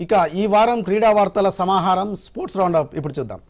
ఇక ఈ వారం క్రీడా వార్తల సమాహారం స్పోర్ట్స్ రౌండప్ ఇప్పుడు చూద్దాం.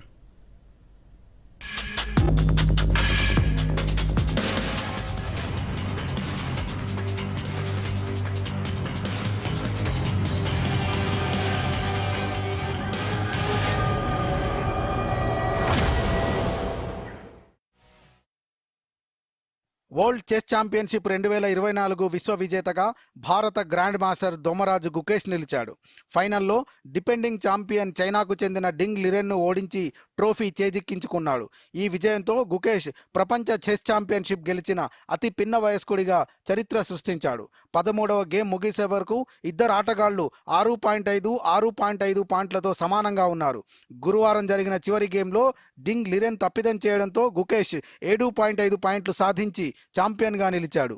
వరల్డ్ చెస్ ఛాంపియన్షిప్ రెండు వేల ఇరవై నాలుగు విశ్వ విజేతగా భారత గ్రాండ్ మాస్టర్ దొమరాజు గుకేష్ నిలిచాడు. ఫైనల్లో డిపెండింగ్ ఛాంపియన్ చైనాకు చెందిన డింగ్ లిరెన్ను ఓడించి ట్రోఫీ చేజిక్కించుకున్నాడు. ఈ విజయంతో గుకేష్ ప్రపంచ చెస్ ఛాంపియన్షిప్ గెలిచిన అతి పిన్న వయస్కుడిగా చరిత్ర సృష్టించాడు. పదమూడవ గేమ్ ముగిసే వరకు ఇద్దరు ఆటగాళ్ళు ఆరు పాయింట్ ఐదు ఆరు పాయింట్ ఐదు పాయింట్లతో సమానంగా ఉన్నారు. గురువారం జరిగిన చివరి గేమ్లో డింగ్ లిరెన్ తప్పిదం చేయడంతో గుకేష్ ఏడు పాయింట్ ఐదు పాయింట్లు సాధించి ఛాంపియన్గా నిలిచాడు.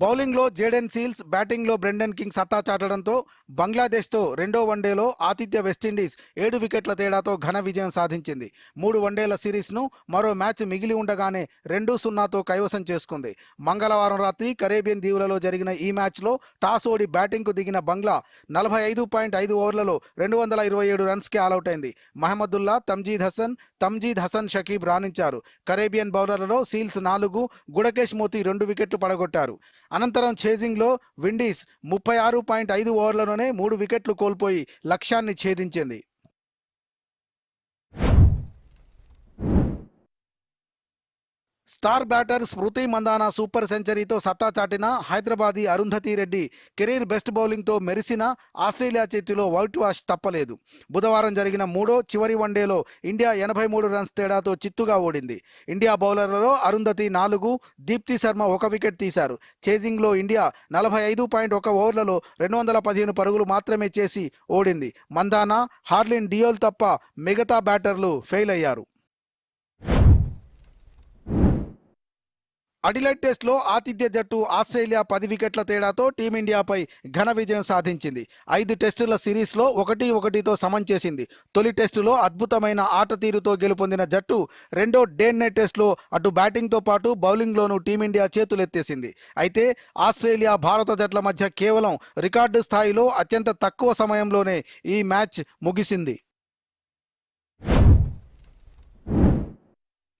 బౌలింగ్లో జేడెన్ సీల్స్ బ్యాటింగ్లో బ్రెండన్ కింగ్ సత్తా చాటడంతో బంగ్లాదేశ్తో రెండో వన్డేలో ఆతిథ్య వెస్టిండీస్ ఏడు వికెట్ల తేడాతో ఘన విజయం సాధించింది. మూడు వన్డేల సిరీస్ను మరో మ్యాచ్ మిగిలి ఉండగానే రెండు సున్నాతో కైవసం చేసుకుంది. మంగళవారం రాత్రి కరేబియన్ దీవులలో జరిగిన ఈ మ్యాచ్లో టాస్ ఓడి బ్యాటింగ్కు దిగిన బంగ్లా నలభై ఐదు పాయింట్ ఐదు ఓవర్లలో రెండు వందల ఇరవై ఏడు రన్స్కి ఆలౌట్ అయింది. మహమ్మదుల్లా తమ్జీద్ హసన్ తమ్జీద్ హసన్ షకీబ్ రాణించారు. కరేబియన్ బౌలర్లలో సీల్స్ నాలుగు గుడకేష్ మోతి రెండు వికెట్లు పడగొట్టారు. అనంతరం ఛేజింగ్లో విండీస్ ముప్పై ఆరు పాయింట్ ఐదు ఓవర్లలోనే మూడు వికెట్లు కోల్పోయి లక్ష్యాన్ని ఛేదించింది. Star batter Smriti Mandhana super సెంచరీతో సత్తా చాటిన హైదరాబాదీ అరుంధతి రెడ్డి కెరీర్ బెస్ట్ బౌలింగ్తో మెరిసిన ఆస్ట్రేలియా చేతిలో వైట్ వాష్ తప్పలేదు. బుధవారం జరిగిన మూడో చివరి వన్డేలో ఇండియా ఎనభై మూడు రన్స్ తేడాతో చిత్తుగా ఓడింది. ఇండియా బౌలర్లలో అరుంధతి నాలుగు దీప్తి శర్మ ఒక వికెట్ తీశారు. చేజింగ్లో ఇండియా నలభై ఐదు పాయింట్ ఒక ఓవర్లలో రెండు వందల పదిహేను పరుగులు మాత్రమే చేసి ఓడింది. మందానా హార్లిన్ డియోల్ తప్ప మిగతా బ్యాటర్లు ఫెయిల్ అయ్యారు. అడిలైట్ టెస్ట్లో ఆతిథ్య జట్టు ఆస్ట్రేలియా పది వికెట్ల తేడాతో టీమిండియాపై ఘన విజయం సాధించింది. ఐదు టెస్టుల సిరీస్లో ఒకటి ఒకటితో సమం చేసింది. తొలి టెస్టులో అద్భుతమైన ఆట తీరుతో గెలుపొందిన జట్టు రెండో డే నైట్ టెస్ట్లో అటు బ్యాటింగ్తో పాటు బౌలింగ్లోనూ టీమిండియా చేతులెత్తేసింది. అయితే ఆస్ట్రేలియా భారత జట్ల మధ్య కేవలం రికార్డు స్థాయిలో అత్యంత తక్కువ సమయంలోనే ఈ మ్యాచ్ ముగిసింది.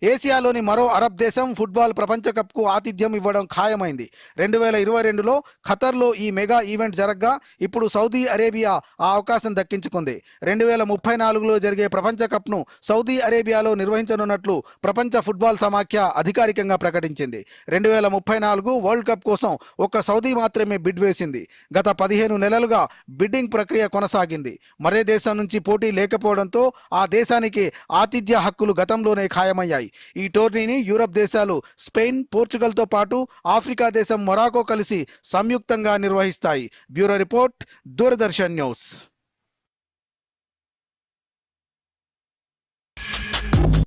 ఏసియాలోని మరో అరబ్ దేశం ఫుట్బాల్ ప్రపంచ కప్కు ఆతిథ్యం ఇవ్వడం ఖాయమైంది. రెండు వేల ఇరవై రెండులో ఖతర్లో ఈ మెగా ఈవెంట్ జరగ్గా ఇప్పుడు సౌదీ అరేబియా ఆ అవకాశం దక్కించుకుంది. రెండు వేల ముప్పై నాలుగులో జరిగే ప్రపంచ కప్ను సౌదీ అరేబియాలో నిర్వహించనున్నట్లు ప్రపంచ ఫుట్బాల్ సమాఖ్య అధికారికంగా ప్రకటించింది. రెండు వేల ముప్పై నాలుగు వరల్డ్ కప్ కోసం ఒక్క సౌదీ మాత్రమే బిడ్ వేసింది. గత పదిహేను నెలలుగా బిడ్డింగ్ ప్రక్రియ కొనసాగింది. మరే దేశం నుంచి పోటీ లేకపోవడంతో ఆ దేశానికి ఆతిథ్య హక్కులు గతంలోనే ఖాయమయ్యాయి. ఈ టోర్నీని యూరప్ దేశాలు స్పెయిన్ పోర్చుగల్తో పాటు ఆఫ్రికా దేశం మొరాకో కలిసి సంయుక్తంగా నిర్వహిస్తాయి. Bureau report Doordarshan news.